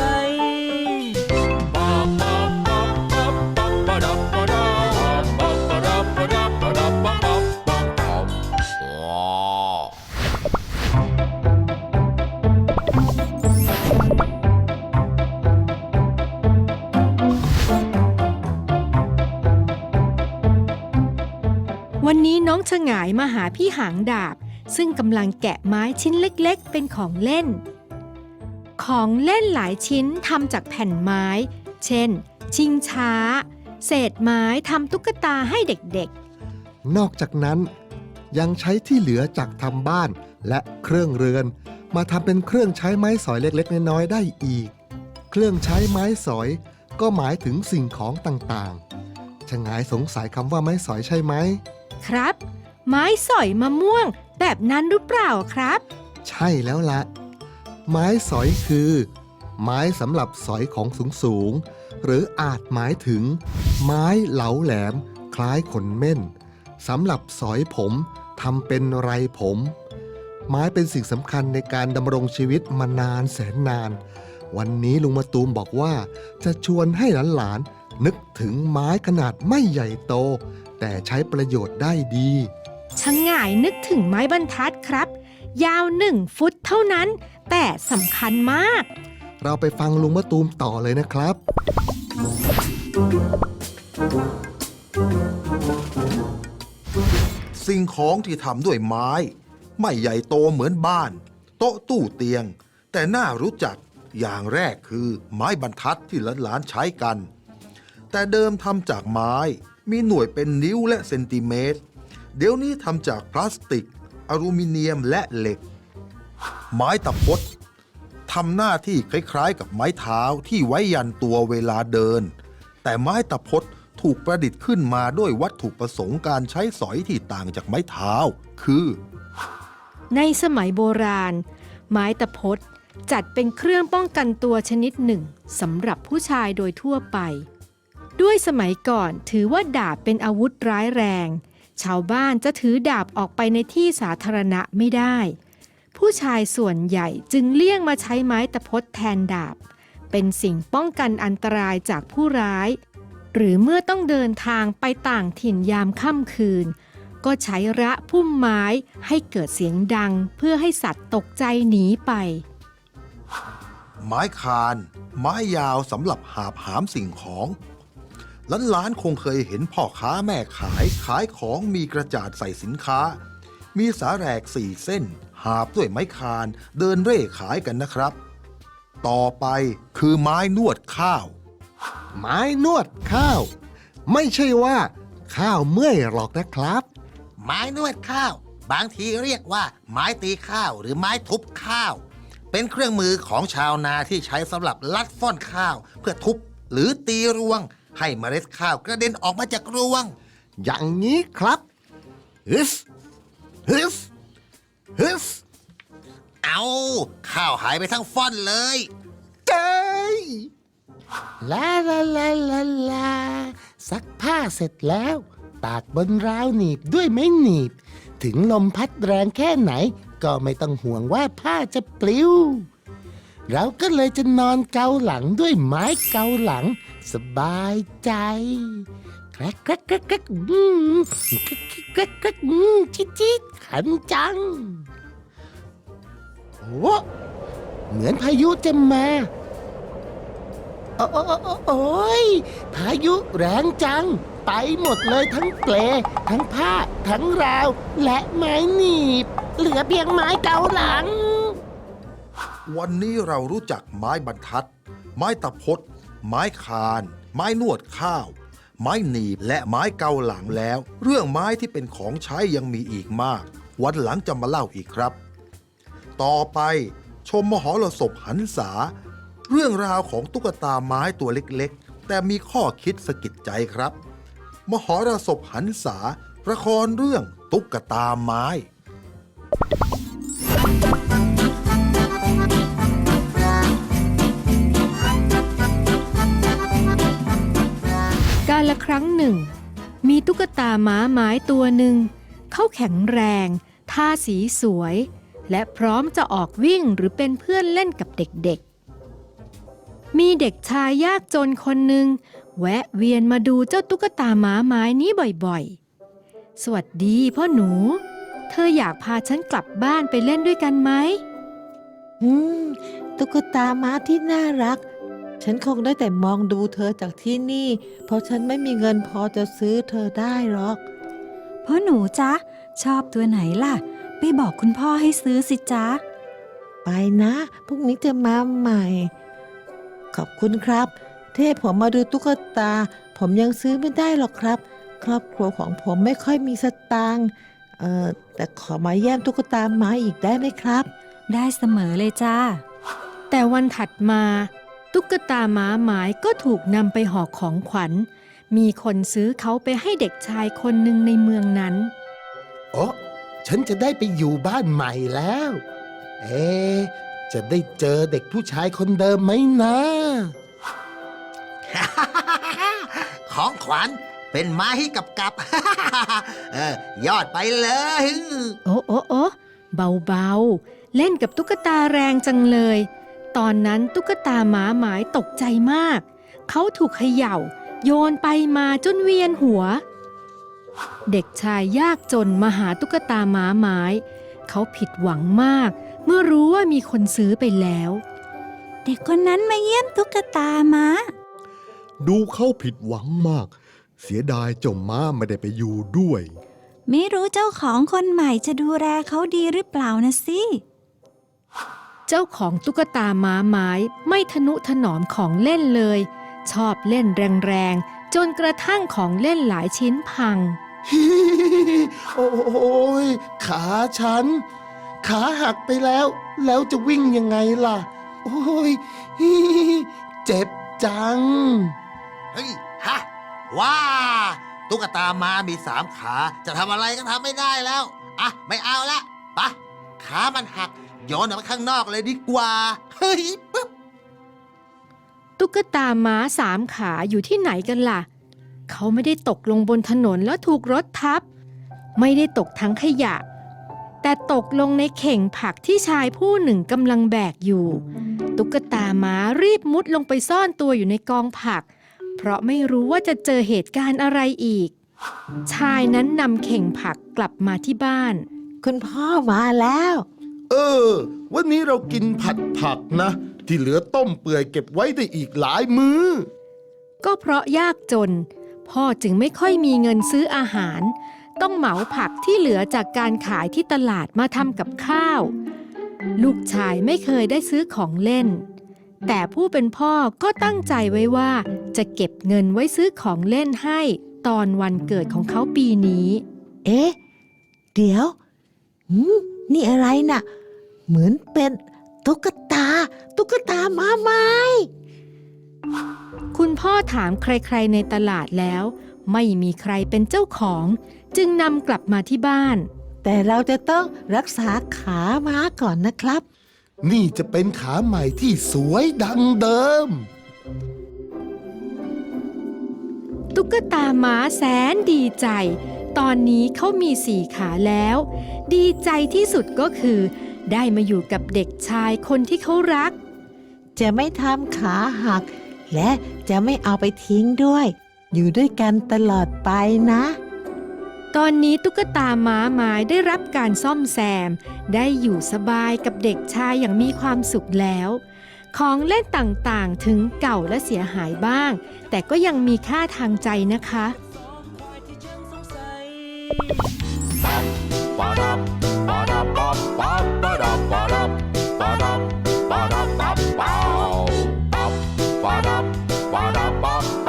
ย วันนี้น้องฉงายมาหาพี่หางดาบ ซึ่งกำลังแกะไม้ชิ้นเล็กๆ เป็นของเล่น ของเล่นหลายชิ้นทำจากแผ่นไม้ เช่น ชิงช้า เศษไม้ทำตุ๊กตาให้เด็กๆ นอกจากนั้น ยังใช้ที่เหลือจากทำบ้านและเครื่องเรือน มาทำเป็นเครื่องใช้ไม้สอยเล็กๆ น้อยๆได้อีก เครื่องใช้ไม้สอยก็หมายถึงสิ่งของต่างๆชะงายสงสัยคำว่าไม้สอยใช่ไหม ครับ ไม้สอยมะม่วงแบบนั้นหรือเปล่าครับ ใช่แล้วละ ไม้สอยคือ ไม้สำหรับสอยของสูงๆหรืออาจหมายถึง ไม้เหลาแหลม คล้ายขนเม่นสำหรับสอยผมทำเป็นไรผม ไม้เป็นสิ่งสำคัญในการดำรงชีวิตมานานแสนนาน วันนี้ลุงมาตูมบอกว่า จะชวนให้หลานๆนึกถึงไม้ขนาดไม่ใหญ่โต แต่ใช้ประโยชน์ได้ดีช่างง่ายนึกถึงไม้บรรทัดครับ ยาวหนึ่งฟุตเท่านั้น แต่สำคัญมาก เราไปฟังลุงมะตูมต่อเลยนะครับ สิ่งของที่ทำด้วยไม้ ไม่ใหญ่โตเหมือนบ้าน โต๊ะตู้เตียง แต่น่ารู้จักอย่างแรกคือไม้บรรทัดที่หลานๆใช้กัน แต่เดิมทำจากไม้ มีหน่วยเป็นนิ้วและเซนติเมตร เดี๋ยวนี้ทำจากพลาสติก อลูมิเนียมและเหล็ก ไม้ตะพดทำหน้าที่คล้ายๆ กับไม้เท้าที่ไว้ยันตัวเวลาเดิน แต่ไม้ตะพดถูกประดิษฐ์ขึ้นมาด้วยวัตถุประสงค์การใช้สอยที่ต่างจากไม้เท้า คือ ในสมัยโบราณ ไม้ตะพดจัดเป็นเครื่องป้องกันตัวชนิดหนึ่งสำหรับผู้ชายโดยทั่วไป ด้วยสมัยก่อนถือว่าดาบเป็นอาวุธร้ายแรง ชาวบ้านจะถือดาบออกไปในที่สาธารณะไม่ได้ ผู้ชายส่วนใหญ่จึงเลี่ยงมาใช้ไม้ตะพดแทนดาบ เป็นสิ่งป้องกันอันตรายจากผู้ร้าย หรือเมื่อต้องเดินทางไปต่างถิ่นยามค่ำคืน ก็ใช้ระพุ่มไม้ให้เกิดเสียงดังเพื่อให้สัตว์ตกใจหนีไป ไม้คาน ไม้ยาวสำหรับหาบหามสิ่งของ ล้านๆคงเคยเห็นพ่อค้าแม่ขายขายของมีกระจาดใส่สินค้า มีสาแหรกสี่เส้น หาบด้วยไม้คาน เดินเร่ขายกันนะครับ ต่อไปคือไม้นวดข้าว ไม้นวดข้าว ไม่ใช่ว่า ข้าวเมื่อยหรอกนะครับ ไม้นวดข้าว บางทีเรียกว่า ไม้ตีข้าวหรือไม้ทุบข้าว เป็นเครื่องมือของชาวนาที่ใช้สำหรับลัดฟ่อนข้าว เพื่อทุบหรือตีรวง ให้เมล็ดข้าวกระเด็นออกมาจากรวง อย่างนี้ครับฮึสฮึสฮึสเอาข้าวหายไปทั้งฟ่อนเลยเจ้ยลาลาลาลาลาซักผ้าเสร็จแล้ว ตากบนราวหนีบด้วยไม้หนีบ ถึงลมพัดแรงแค่ไหน ก็ไม่ต้องห่วงว่าผ้าจะปลิว เราก็เลยจะนอนเกาหลังด้วยไม้เกาหลัง สบายใจแกรกแกรกแกรกแกรกอืมแกรกแกรกแกรกอืมชิดชิดขันจังโอ้เหมือนพายุจะมา โอ้โอ้โอ้โอ้โอ้ยพายุแรงจัง ไปหมดเลยทั้งเปล ทั้งผ้า ทั้งราว และไม้หนีบ เหลือเพียงไม้เกาหลัง วันนี้เรารู้จักไม้บรรทัด ไม้ตะพด ไม้คาน ไม้นวดข้าว ไม้หนีบและไม้เกาหลังแล้ว เรื่องไม้ที่เป็นของใช้ยังมีอีกมาก วันหลังจะมาเล่าอีกครับ ต่อไปชมมหรสพหันษา เรื่องราวของตุ๊กตาไม้ตัวเล็กๆ แต่มีข้อคิดสะกิดใจครับ มหรสพหันษาละครเรื่องตุ๊กตาไม้ ละครั้งหนึ่ง มีตุ๊กตาม้าไม้ตัวหนึ่ง เขาแข็งแรง ท่าสีสวย และพร้อมจะออกวิ่งหรือเป็นเพื่อนเล่นกับเด็กๆ มีเด็กชายยากจนคนหนึ่ง แวะเวียนมาดูเจ้าตุ๊กตาม้าไม้นี้บ่อยๆ สวัสดีพ่อหนู เธออยากพาฉันกลับบ้านไปเล่นด้วยกันไหมอืม ตุ๊กตาม้าที่น่ารัก ฉันคงได้แต่มองดูเธอจากที่นี่ เพราะฉันไม่มีเงินพอจะซื้อเธอได้หรอก พ่อหนูจ๊ะ ชอบตัวไหนล่ะ ไปบอกคุณพ่อให้ซื้อสิจ๊ะ ไปนะ พรุ่งนี้จะมาใหม่ ขอบคุณครับที่ให้ผมมาดูตุ๊กตา ผมยังซื้อไม่ได้หรอกครับ ครอบครัวของผมไม่ค่อยมีสตางค์เอ่อแต่ขอมาเยี่ยมตุ๊กตาม้าอีกได้ไหมครับ ได้เสมอเลยจ้า แต่วันถัดมา ตุ๊กตาม้าไม้ก็ถูกนำไปห่อของขวัญ มีคนซื้อเขาไปให้เด็กชายคนหนึ่งในเมืองนั้น โอ้ฉันจะได้ไปอยู่บ้านใหม่แล้ว เอ๊ะจะได้เจอเด็กผู้ชายคนเดิมไหมนะ ของขวัญเป็นไม้ให้กับกับ เออยอดไปเลย โอ้โอ้โอ้เบาๆ เล่นกับตุ๊กตาแรงจังเลย ตอนนั้นตุ๊กตาหมาหมายตกใจมาก เขาถูกเขย่า โยนไปมาจนเวียนหัว เด็กชายยากจนมาหาตุ๊กตาหมาไม้เขาผิดหวังมาก เมื่อรู้ว่ามีคนซื้อไปแล้ว เด็กคนนั้นมาเยี่ยมตุ๊กตาม้าดูเขาผิดหวังมาก เสียดายเจ้าม้าไม่ได้ไปอยู่ด้วย ไม่รู้เจ้าของคนใหม่จะดูแลเขาดีหรือเปล่านะสิ เจ้าของตุ๊กตาม้าไม้ไม่ทนุถนอมของเล่นเลย ชอบเล่นแรงๆ จนกระทั่งของเล่นหลายชิ้นพัง โอ้ยขาฉัน ขาหักไปแล้ว แล้วจะวิ่งยังไงล่ะ โอ้ยเจ็บจัง เฮ้ย ฮะ ว้า ตุ๊กตามามีสามขา จะทำอะไรก็ทำไม่ได้แล้ว อะ ไม่เอาละไปะขามันหัก โยนออกไปข้างนอกเลยดีกว่า เฮ้ยปึ๊บ ตุ๊กตาม้าสามขาอยู่ที่ไหนกันล่ะ เขาไม่ได้ตกลงบนถนนแล้วถูกรถทับ ไม่ได้ตกทั้งขยะ แต่ตกลงในเข่งผักที่ชายผู้หนึ่งกำลังแบกอยู่ ตุ๊กตาม้ารีบมุดลงไปซ่อนตัวอยู่ในกองผัก เพราะไม่รู้ว่าจะเจอเหตุการณ์อะไรอีก ชายนั้นนำเข่งผักกลับมาที่บ้าน คุณพ่อมาแล้ว เออ วันนี้เรากินผัดผักนะ ที่เหลือต้มเปื่อยเก็บไว้ได้อีกหลายมื้อ ก็เพราะยากจน พ่อจึงไม่ค่อยมีเงินซื้ออาหาร ต้องเหมาผักที่เหลือจากการขายที่ตลาดมาทำกับข้าว ลูกชายไม่เคยได้ซื้อของเล่น แต่ผู้เป็นพ่อก็ตั้งใจไว้ว่า จะเก็บเงินไว้ซื้อของเล่นให้ตอนวันเกิดของเขาปีนี้ เอ๊ะ เดี๋ยวหืมนี่อะไรน่ะ เหมือนเป็นตุ๊กตา ตุ๊กตาม้าไม้คุณพ่อถามใครๆในตลาดแล้ว ไม่มีใครเป็นเจ้าของ จึงนำกลับมาที่บ้าน แต่เราจะต้องรักษาขาม้าก่อนนะครับ นี่จะเป็นขาใหม่ที่สวยดังเดิม ตุ๊กตาม้าแสนดีใจ ตอนนี้เขามีสี่ขาแล้ว ดีใจที่สุดก็คือ ได้มาอยู่กับเด็กชายคนที่เขารัก จะไม่ทำขาหัก และจะไม่เอาไปทิ้งด้วย อยู่ด้วยกันตลอดไปนะ ตอนนี้ตุ๊กตาม้าไม้ได้รับการซ่อมแซม ได้อยู่สบายกับเด็กชายอย่างมีความสุขแล้ว ของเล่นต่างๆถึงเก่าและเสียหายบ้าง แต่ก็ยังมีค่าทางใจนะคะ ba da ba ba